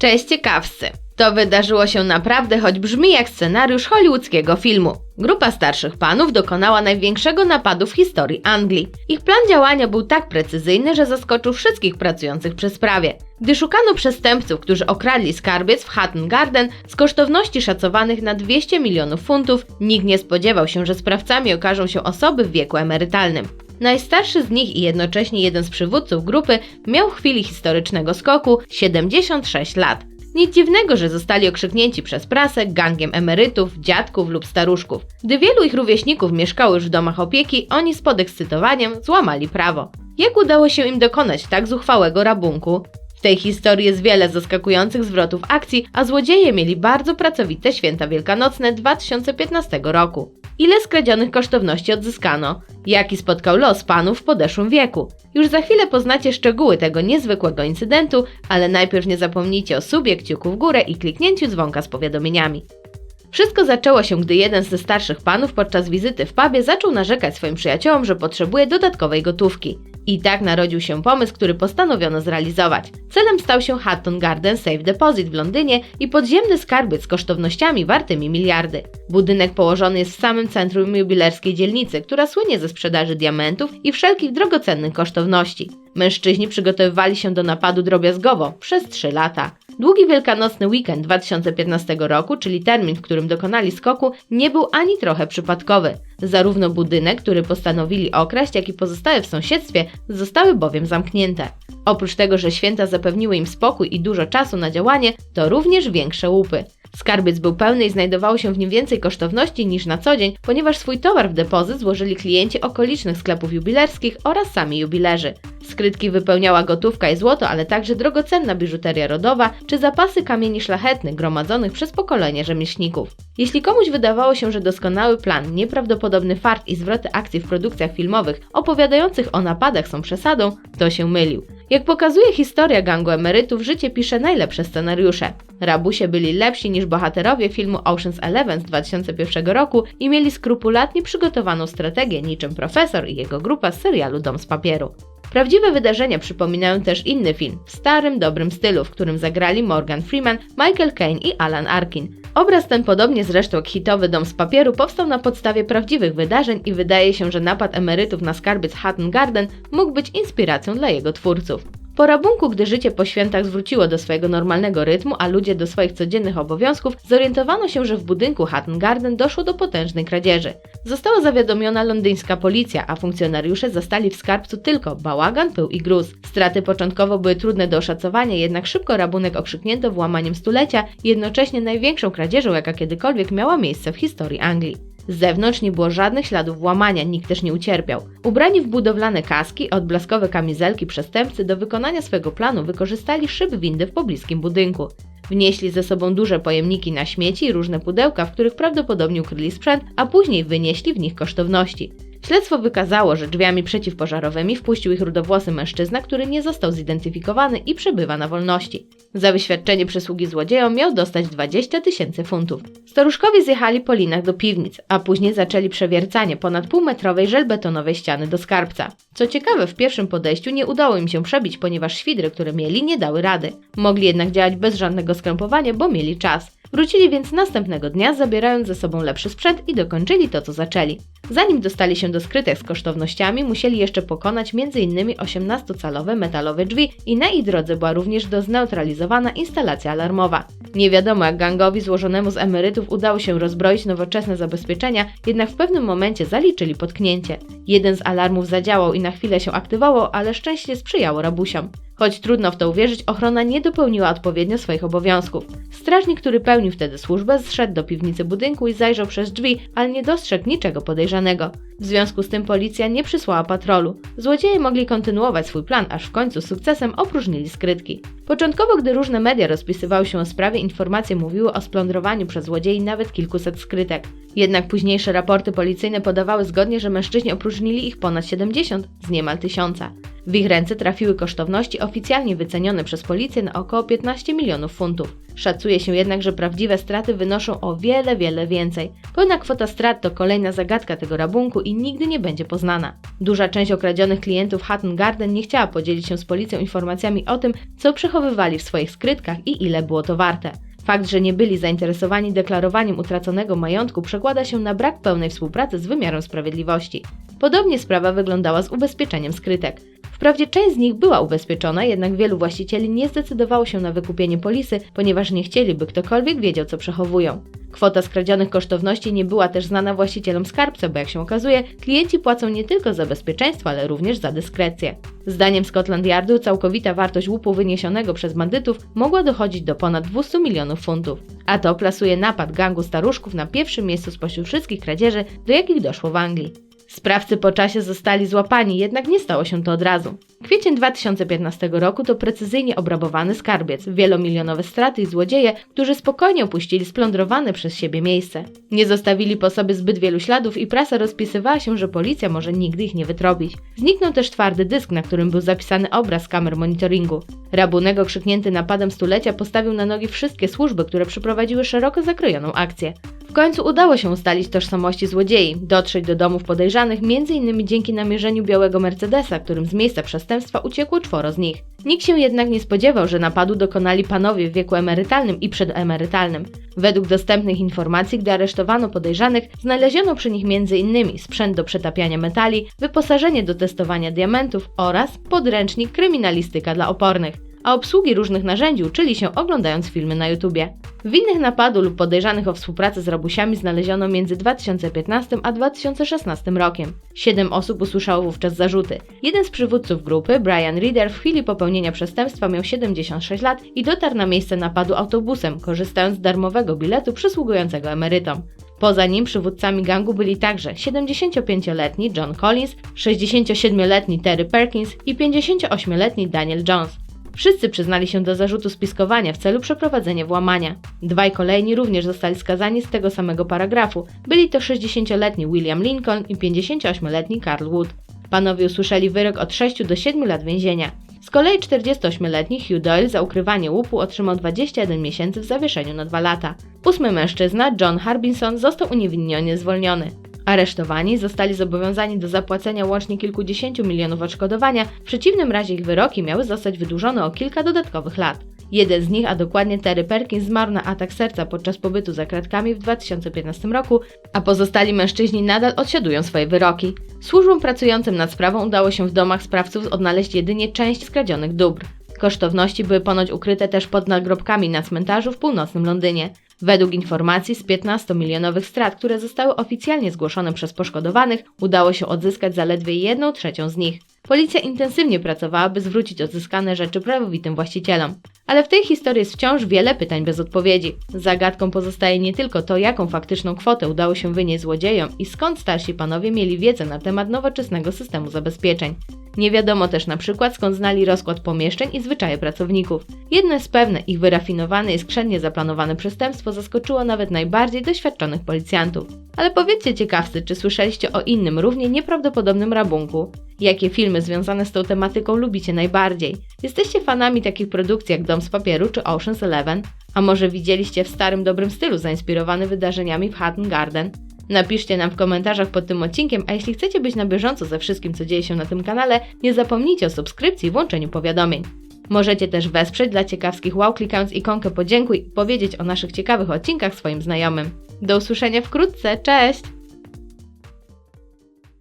Cześć ciekawscy! To wydarzyło się naprawdę, choć brzmi jak scenariusz hollywoodzkiego filmu. Grupa starszych panów dokonała największego napadu w historii Anglii. Ich plan działania był tak precyzyjny, że zaskoczył wszystkich pracujących przy sprawie. Gdy szukano przestępców, którzy okradli skarbiec w Hatton Garden z kosztowności szacowanych na 200 milionów funtów, nikt nie spodziewał się, że sprawcami okażą się osoby w wieku emerytalnym. Najstarszy z nich i jednocześnie jeden z przywódców grupy miał w chwili historycznego skoku 76 lat. Nic dziwnego, że zostali okrzyknięci przez prasę gangiem emerytów, dziadków lub staruszków. Gdy wielu ich rówieśników mieszkało już w domach opieki, oni z podekscytowaniem złamali prawo. Jak udało się im dokonać tak zuchwałego rabunku? W tej historii jest wiele zaskakujących zwrotów akcji, a złodzieje mieli bardzo pracowite święta wielkanocne 2015 roku. Ile skradzionych kosztowności odzyskano? Jaki spotkał los panów w podeszłym wieku? Już za chwilę poznacie szczegóły tego niezwykłego incydentu, ale najpierw nie zapomnijcie o subie, kciuku w górę i kliknięciu dzwonka z powiadomieniami. Wszystko zaczęło się, gdy jeden ze starszych panów podczas wizyty w pubie zaczął narzekać swoim przyjaciołom, że potrzebuje dodatkowej gotówki. I tak narodził się pomysł, który postanowiono zrealizować. Celem stał się Hatton Garden Safe Deposit w Londynie i podziemny skarbiec z kosztownościami wartymi miliardy. Budynek położony jest w samym centrum jubilerskiej dzielnicy, która słynie ze sprzedaży diamentów i wszelkich drogocennych kosztowności. Mężczyźni przygotowywali się do napadu drobiazgowo przez 3 lata. Długi wielkanocny weekend 2015 roku, czyli termin, w którym dokonali skoku, nie był ani trochę przypadkowy. Zarówno budynek, który postanowili okraść, jak i pozostałe w sąsiedztwie zostały bowiem zamknięte. Oprócz tego, że święta zapewniły im spokój i dużo czasu na działanie, to również większe łupy. Skarbiec był pełny i znajdowało się w nim więcej kosztowności niż na co dzień, ponieważ swój towar w depozyt złożyli klienci okolicznych sklepów jubilerskich oraz sami jubilerzy. Skrytki wypełniała gotówka i złoto, ale także drogocenna biżuteria rodowa czy zapasy kamieni szlachetnych gromadzonych przez pokolenie rzemieślników. Jeśli komuś wydawało się, że doskonały plan, nieprawdopodobny fart i zwroty akcji w produkcjach filmowych opowiadających o napadach są przesadą, to się mylił. Jak pokazuje historia gangu emerytów, życie pisze najlepsze scenariusze. Rabusie byli lepsi niż bohaterowie filmu Ocean's Eleven z 2001 roku i mieli skrupulatnie przygotowaną strategię niczym profesor i jego grupa z serialu Dom z papieru. Prawdziwe wydarzenia przypominają też inny film, w starym, dobrym stylu, w którym zagrali Morgan Freeman, Michael Caine i Alan Arkin. Obraz ten, podobnie zresztą jak hitowy Dom z papieru, powstał na podstawie prawdziwych wydarzeń i wydaje się, że napad emerytów na skarbiec Hatton Garden mógł być inspiracją dla jego twórców. Po rabunku, gdy życie po świętach zwróciło do swojego normalnego rytmu, a ludzie do swoich codziennych obowiązków, zorientowano się, że w budynku Hatton Garden doszło do potężnej kradzieży. Została zawiadomiona londyńska policja, a funkcjonariusze zastali w skarbcu tylko bałagan, pył i gruz. Straty początkowo były trudne do oszacowania, jednak szybko rabunek okrzyknięto włamaniem stulecia jednocześnie największą kradzieżą, jaka kiedykolwiek miała miejsce w historii Anglii. Z zewnątrz nie było żadnych śladów włamania, nikt też nie ucierpiał. Ubrani w budowlane kaski, odblaskowe kamizelki przestępcy do wykonania swego planu wykorzystali szyb windy w pobliskim budynku. Wnieśli ze sobą duże pojemniki na śmieci i różne pudełka, w których prawdopodobnie ukryli sprzęt, a później wynieśli w nich kosztowności. Śledztwo wykazało, że drzwiami przeciwpożarowymi wpuścił ich rudowłosy mężczyzna, który nie został zidentyfikowany i przebywa na wolności. Za wyświadczenie przysługi złodziejom miał dostać 20 tysięcy funtów. Staruszkowie zjechali po linach do piwnic, a później zaczęli przewiercanie ponad półmetrowej żelbetonowej ściany do skarbca. Co ciekawe, w pierwszym podejściu nie udało im się przebić, ponieważ świdry, które mieli, nie dały rady. Mogli jednak działać bez żadnego skrępowania, bo mieli czas. Wrócili więc następnego dnia, zabierając ze sobą lepszy sprzęt i dokończyli to, co zaczęli. Zanim dostali się do skrytek z kosztownościami, musieli jeszcze pokonać m.in. 18-calowe metalowe drzwi i na ich drodze była również dozneutralizowana instalacja alarmowa. Nie wiadomo jak gangowi złożonemu z emerytów udało się rozbroić nowoczesne zabezpieczenia, jednak w pewnym momencie zaliczyli potknięcie. Jeden z alarmów zadziałał i na chwilę się aktywował, ale szczęście sprzyjało rabusiom. Choć trudno w to uwierzyć, ochrona nie dopełniła odpowiednio swoich obowiązków. Strażnik, który pełnił wtedy służbę, zszedł do piwnicy budynku i zajrzał przez drzwi, ale nie dostrzegł niczego podejrzanego. W związku z tym policja nie przysłała patrolu. Złodzieje mogli kontynuować swój plan, aż w końcu sukcesem opróżnili skrytki. Początkowo, gdy różne media rozpisywały się o sprawie, informacje mówiły o splądrowaniu przez złodziei nawet kilkuset skrytek. Jednak późniejsze raporty policyjne podawały zgodnie, że mężczyźni opróżnili ich ponad 70 z niemal tysiąca. W ich ręce trafiły kosztowności oficjalnie wycenione przez policję na około 15 milionów funtów. Szacuje się jednak, że prawdziwe straty wynoszą o wiele, wiele więcej. Pełna kwota strat to kolejna zagadka tego rabunku i nigdy nie będzie poznana. Duża część okradzionych klientów Hatton Garden nie chciała podzielić się z policją informacjami o tym, co przechowywali w swoich skrytkach i ile było to warte. Fakt, że nie byli zainteresowani deklarowaniem utraconego majątku przekłada się na brak pełnej współpracy z wymiarem sprawiedliwości. Podobnie sprawa wyglądała z ubezpieczeniem skrytek. Wprawdzie część z nich była ubezpieczona, jednak wielu właścicieli nie zdecydowało się na wykupienie polisy, ponieważ nie chcieli, by ktokolwiek wiedział, co przechowują. Kwota skradzionych kosztowności nie była też znana właścicielom skarbca, bo jak się okazuje, klienci płacą nie tylko za bezpieczeństwo, ale również za dyskrecję. Zdaniem Scotland Yardu całkowita wartość łupu wyniesionego przez bandytów mogła dochodzić do ponad 200 milionów funtów. A to plasuje napad gangu staruszków na pierwszym miejscu spośród wszystkich kradzieży, do jakich doszło w Anglii. Sprawcy po czasie zostali złapani, jednak nie stało się to od razu. Kwiecień 2015 roku to precyzyjnie obrabowany skarbiec, wielomilionowe straty i złodzieje, którzy spokojnie opuścili splądrowane przez siebie miejsce. Nie zostawili po sobie zbyt wielu śladów i prasa rozpisywała się, że policja może nigdy ich nie wytrobić. Zniknął też twardy dysk, na którym był zapisany obraz kamer monitoringu. Rabunek okrzyknięty napadem stulecia postawił na nogi wszystkie służby, które przeprowadziły szeroko zakrojoną akcję. Końcu udało się ustalić tożsamości złodziei, dotrzeć do domów podejrzanych m.in. dzięki namierzeniu białego Mercedesa, którym z miejsca przestępstwa uciekło czworo z nich. Nikt się jednak nie spodziewał, że napadu dokonali panowie w wieku emerytalnym i przedemerytalnym. Według dostępnych informacji, gdy aresztowano podejrzanych, znaleziono przy nich m.in. sprzęt do przetapiania metali, wyposażenie do testowania diamentów oraz podręcznik kryminalistyka dla opornych a obsługi różnych narzędzi uczyli się oglądając filmy na YouTubie. Winnych napadu lub podejrzanych o współpracę z rabusiami znaleziono między 2015 a 2016 rokiem. Siedem osób usłyszało wówczas zarzuty. Jeden z przywódców grupy, Brian Reader, w chwili popełnienia przestępstwa miał 76 lat i dotarł na miejsce napadu autobusem, korzystając z darmowego biletu przysługującego emerytom. Poza nim przywódcami gangu byli także 75-letni John Collins, 67-letni Terry Perkins i 58-letni Daniel Jones. Wszyscy przyznali się do zarzutu spiskowania w celu przeprowadzenia włamania. Dwaj kolejni również zostali skazani z tego samego paragrafu. Byli to 60-letni William Lincoln i 58-letni Carl Wood. Panowie usłyszeli wyrok od 6 do 7 lat więzienia. Z kolei 48-letni Hugh Doyle za ukrywanie łupu otrzymał 21 miesięcy w zawieszeniu na 2 lata. Ósmy mężczyzna, John Harbinson, został uniewinniony zwolniony. Aresztowani zostali zobowiązani do zapłacenia łącznie kilkudziesięciu milionów odszkodowania, w przeciwnym razie ich wyroki miały zostać wydłużone o kilka dodatkowych lat. Jeden z nich, a dokładnie Terry Perkins, zmarł na atak serca podczas pobytu za kratkami w 2015 roku, a pozostali mężczyźni nadal odsiadują swoje wyroki. Służbom pracującym nad sprawą udało się w domach sprawców odnaleźć jedynie część skradzionych dóbr. Kosztowności były ponoć ukryte też pod nagrobkami na cmentarzu w północnym Londynie. Według informacji z 15-milionowych strat, które zostały oficjalnie zgłoszone przez poszkodowanych, udało się odzyskać zaledwie 1 trzecią z nich. Policja intensywnie pracowała, by zwrócić odzyskane rzeczy prawowitym właścicielom. Ale w tej historii jest wciąż wiele pytań bez odpowiedzi. Zagadką pozostaje nie tylko to, jaką faktyczną kwotę udało się wynieść złodziejom i skąd starsi panowie mieli wiedzę na temat nowoczesnego systemu zabezpieczeń. Nie wiadomo też na przykład skąd znali rozkład pomieszczeń i zwyczaje pracowników. Jedno jest pewne, ich wyrafinowane i skrzętnie zaplanowane przestępstwo zaskoczyło nawet najbardziej doświadczonych policjantów. Ale powiedzcie ciekawcy, czy słyszeliście o innym, równie nieprawdopodobnym rabunku? Jakie filmy związane z tą tematyką lubicie najbardziej? Jesteście fanami takich produkcji jak Dom z papieru czy Ocean's Eleven? A może widzieliście w starym dobrym stylu zainspirowany wydarzeniami w Hatton Garden? Napiszcie nam w komentarzach pod tym odcinkiem, a jeśli chcecie być na bieżąco ze wszystkim, co dzieje się na tym kanale, nie zapomnijcie o subskrypcji i włączeniu powiadomień. Możecie też wesprzeć dla ciekawskich wow klikając ikonkę podziękuj i powiedzieć o naszych ciekawych odcinkach swoim znajomym. Do usłyszenia wkrótce, cześć!